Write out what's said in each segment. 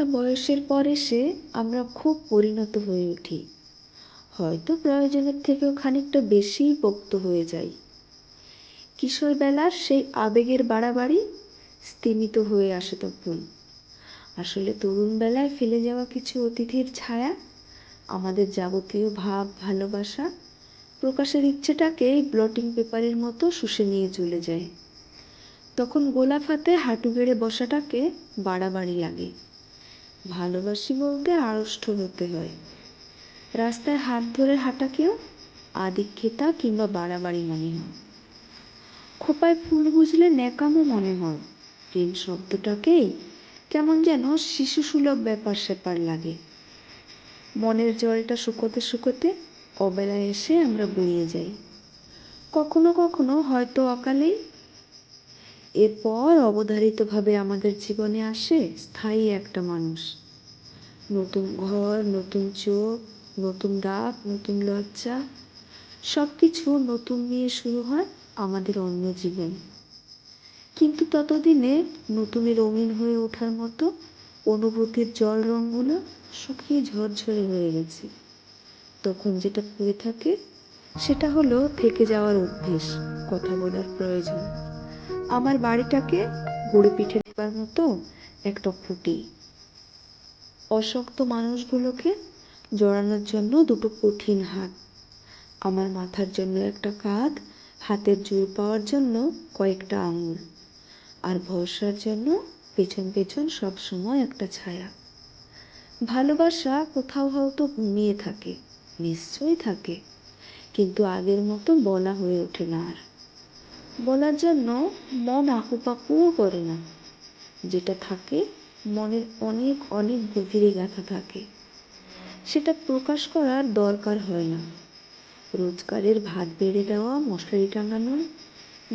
একটা বয়সের পর এসে আমরা খুব পরিণত হয়ে উঠি। হয়তো প্রয়োজনের থেকেও খানিকটা বেশিই পোক্ত হয়ে যাই। কিশোরবেলার সেই আবেগের বাড়াবাড়ি স্তিমিত হয়ে আসে তখন। আসলে তরুণ বেলায় ফেলে যাওয়া কিছু অতিথির ছায়া, আমাদের যাবতীয় ভাব, ভালোবাসা, প্রকাশের ইচ্ছেটাকে ব্লটিং পেপারের মতো শুষে নিয়ে চলে যায়। তখন গোলাপ হাতে হাঁটু গেড়ে বসাটাকে বাড়াবাড়ি লাগে। ভালোবাসি বলতে আড়ষ্ট হতে হয়। রাস্তায় হাত ধরে হাঁটাকেও আদিক্ষেতা কিংবা বাড়াবাড়ি মনে হয়। খোপায় ফুল বুঝলে ন্যাকামো মনে হয়। প্রেম শব্দটাকেই কেমন যেন শিশু সুলভ ব্যাপার স্যাপার লাগে। মনের জলটা শুকোতে শুকোতে অবেলায় এসে আমরা বইয়ে যাই। কখনো কখনো হয়তো অকালেই এরপর অবধারিতভাবে আমাদের জীবনে আসে স্থায়ী একটা মানুষ। নতুন ঘর, নতুন চোখ, নতুন ডাক নতুন লজ্জা সব কিছু নতুন নিয়ে শুরু হয় আমাদের অন্য জীবন। কিন্তু ততদিনে নতুনের রঙিন হয়ে ওঠার মতো অনুভূতির জল রঙগুলো শুকিয়ে ঝরঝরে হয়ে গেছে। তখন যেটা হয়ে থাকে সেটা হলো থেকে যাওয়ার অভ্যেস, কথা বলার প্রয়োজন। আমার বাড়িটাকে গড়ে পিঠে দেবার মতো একটা খুঁটি অশক্ত মানুষগুলোকে জড়ানোর জন্য দুটো কঠিন হাত। আমার মাথার জন্য একটা কাঁধ, হাতের জোর পাওয়ার জন্য কয়েকটা আঙুল, আর ভরসার জন্য পেছন পেছন সব সময় একটা ছায়া। ভালোবাসা কোথাও হয়তো ঘুমিয়ে থাকে, নিশ্চয়ই থাকে, কিন্তু আগের মতো বলা হয়ে ওঠে না আর। বলার জন্য মন আকুপাকুও করে না। যেটা থাকে, মনের অনেক অনেক গভীরে গাঁথা থাকে। সেটা প্রকাশ করার দরকার হয় না। রোজগারের ভাত বেড়ে দেওয়া, মশারি টাঙানো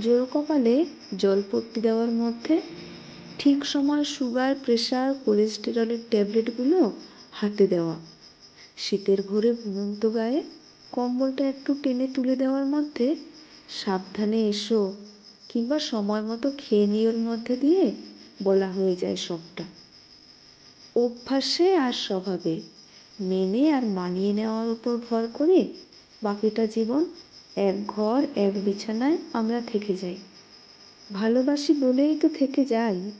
জোর কপালে জলপট্টি দেওয়ার মধ্যে ঠিক সময় সুগার প্রেশার কোলেস্টেরলের ট্যাবলেটগুলো হাতে দেওয়া, শীতের ভোরে ঘুমন্ত গায়ে কম্বলটা একটু টেনে তুলে দেওয়ার মধ্যে সাবধানে এসো, কিংবা সময় মতো খেয়ে নিওর মধ্যে দিয়ে, বলা হয়ে যায় সবটা। অভ্যাসে আর স্বভাবে, মেনে আর মানিয়ে নেওয়ার উপর ভর করে বাকিটা জীবন এক ঘর, এক বিছানায় আমরা থেকে যাই। ভালোবাসি বলেই তো থেকে যাই।